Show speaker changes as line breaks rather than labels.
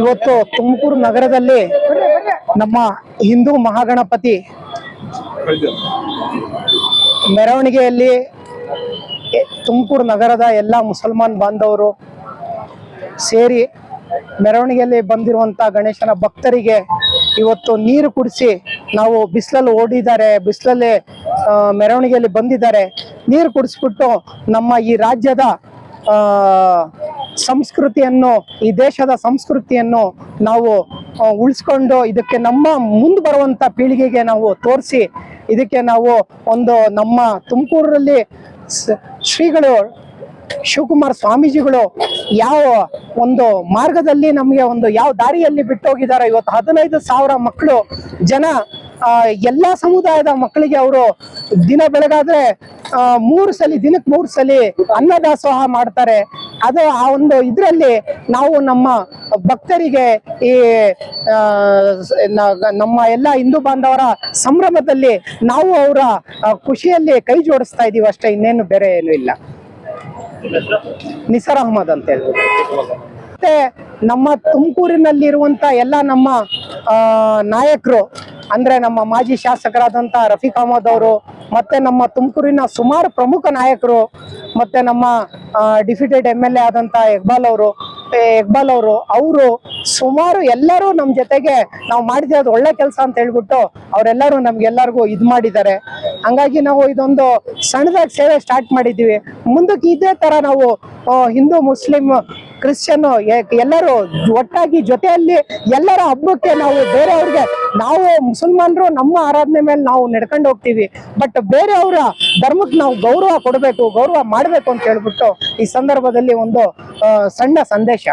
ಇವತ್ತು ತುಮಕೂರು ನಗರದಲ್ಲಿ ನಮ್ಮ ಹಿಂದೂ ಮಹಾಗಣಪತಿ ಮೆರವಣಿಗೆಯಲ್ಲಿ ತುಮಕೂರು ನಗರದ ಎಲ್ಲ ಮುಸಲ್ಮಾನ್ ಬಾಂಧವರು ಸೇರಿ ಮೆರವಣಿಗೆಯಲ್ಲಿ ಬಂದಿರುವಂತ ಗಣೇಶನ ಭಕ್ತರಿಗೆ ಇವತ್ತು ನೀರು ಕುಡಿಸಿ ನಾವು ಬಿಸಿಲಲ್ಲಿ ಓಡಿದ್ದಾರೆ, ಬಿಸಿಲಲ್ಲಿ ಮೆರವಣಿಗೆಯಲ್ಲಿ ಬಂದಿದ್ದಾರೆ. ನೀರು ಕುಡಿಸ್ಬಿಟ್ಟು ನಮ್ಮ ಈ ರಾಜ್ಯದ ಸಂಸ್ಕೃತಿಯನ್ನು, ಈ ದೇಶದ ಸಂಸ್ಕೃತಿಯನ್ನು ನಾವು ಉಳಿಸ್ಕೊಂಡು ಇದಕ್ಕೆ ನಮ್ಮ ಮುಂದೆ ಬರುವಂಥ ಪೀಳಿಗೆಗೆ ನಾವು ತೋರಿಸಿ, ಇದಕ್ಕೆ ನಾವು ಒಂದು ನಮ್ಮ ತುಮಕೂರಲ್ಲಿ ಶ್ರೀಗಳು ಶಿವಕುಮಾರ್ ಸ್ವಾಮೀಜಿಗಳು ಯಾವ ಒಂದು ಮಾರ್ಗದಲ್ಲಿ ನಮಗೆ ಒಂದು ಯಾವ ದಾರಿಯಲ್ಲಿ ಬಿಟ್ಟೋಗಿದ್ದಾರೆ. ಇವತ್ತು ಹದಿನೈದು ಸಾವಿರ ಮಕ್ಕಳು, ಜನ ಎಲ್ಲಾ ಸಮುದಾಯದ ಮಕ್ಕಳಿಗೆ ಅವರು ದಿನ ಬೆಳಗಾದ್ರೆ ಮೂರು ಸಲ, ದಿನಕ್ಕೆ ಮೂರು ಸಲ ಅನ್ನದಾಸೋಹ ಮಾಡ್ತಾರೆ. ಅದು ಆ ಒಂದು ಇದರಲ್ಲಿ ನಾವು ನಮ್ಮ ಭಕ್ತರಿಗೆ ಈ ನಮ್ಮ ಎಲ್ಲ ಹಿಂದೂ ಬಾಂಧವರ ಸಂಭ್ರಮದಲ್ಲಿ ನಾವು ಅವರ ಖುಷಿಯಲ್ಲಿ ಕೈ ಜೋಡಿಸ್ತಾ ಇದೀವಿ ಅಷ್ಟೇ, ಇನ್ನೇನು ಬೇರೆ ಏನು ಇಲ್ಲ. ನಿಸಾರ್ ಅಹಮದ್ ಅಂತ ಹೇಳ್ಬೋದು. ಮತ್ತೆ ನಮ್ಮ ತುಮಕೂರಿನಲ್ಲಿರುವಂತ ಎಲ್ಲ ನಮ್ಮ ನಾಯಕರು ಅಂದ್ರೆ ನಮ್ಮ ಮಾಜಿ ಶಾಸಕರಾದಂಥ ರಫೀಕ್ ಅಹಮದ್ ಅವರು, ಮತ್ತೆ ನಮ್ಮ ತುಮಕೂರಿನ ಸುಮಾರು ಪ್ರಮುಖ ನಾಯಕರು, ಮತ್ತೆ ನಮ್ಮ ಡಿಫಿಟೆಡ್ ಎಂ ಎಲ್ ಎ ಆದಂಥ ಇಕ್ಬಾಲ್ ಅವರು ಇಕ್ಬಾಲ್ ಅವರು ಅವರು ಸುಮಾರು ಎಲ್ಲರೂ ನಮ್ಮ ಜೊತೆಗೆ ನಾವು ಮಾಡಿದ್ದು ಒಳ್ಳೆ ಕೆಲಸ ಅಂತ ಹೇಳ್ಬಿಟ್ಟು ಅವರೆಲ್ಲರೂ ನಮ್ಗೆಲ್ಲರಿಗೂ ಇದು ಮಾಡಿದ್ದಾರೆ. ಹಂಗಾಗಿ ನಾವು ಇದೊಂದು ಸಣ್ಣದಾಗಿ ಸೇವೆ ಸ್ಟಾರ್ಟ್ ಮಾಡಿದ್ದೀವಿ. ಮುಂದಕ್ಕೆ ಇದೇ ತರ ನಾವು ಹಿಂದೂ, ಮುಸ್ಲಿಂ, ಕ್ರಿಶ್ಚಿಯನ್ ಎಲ್ಲರೂ ಒಟ್ಟಾಗಿ ಜೊತೆಯಲ್ಲಿ ಎಲ್ಲರ ಹಬ್ಬಕ್ಕೆ ನಾವು ಬೇರೆಯವ್ರಿಗೆ ನಾವು ಮುಸಲ್ಮಾನರು, ನಮ್ಮ ಆರಾಧನೆ ಮೇಲೆ ನಾವು ನಡ್ಕೊಂಡು ಹೋಗ್ತೀವಿ. ಬಟ್ ಬೇರೆಯವರ ಧರ್ಮಕ್ಕೆ ನಾವು ಗೌರವ ಕೊಡಬೇಕು, ಗೌರವ ಮಾಡಬೇಕು ಅಂತ ಹೇಳ್ಬಿಟ್ಟು ಈ ಸಂದರ್ಭದಲ್ಲಿ ಒಂದು ಸಣ್ಣ ಸಂದೇಶ.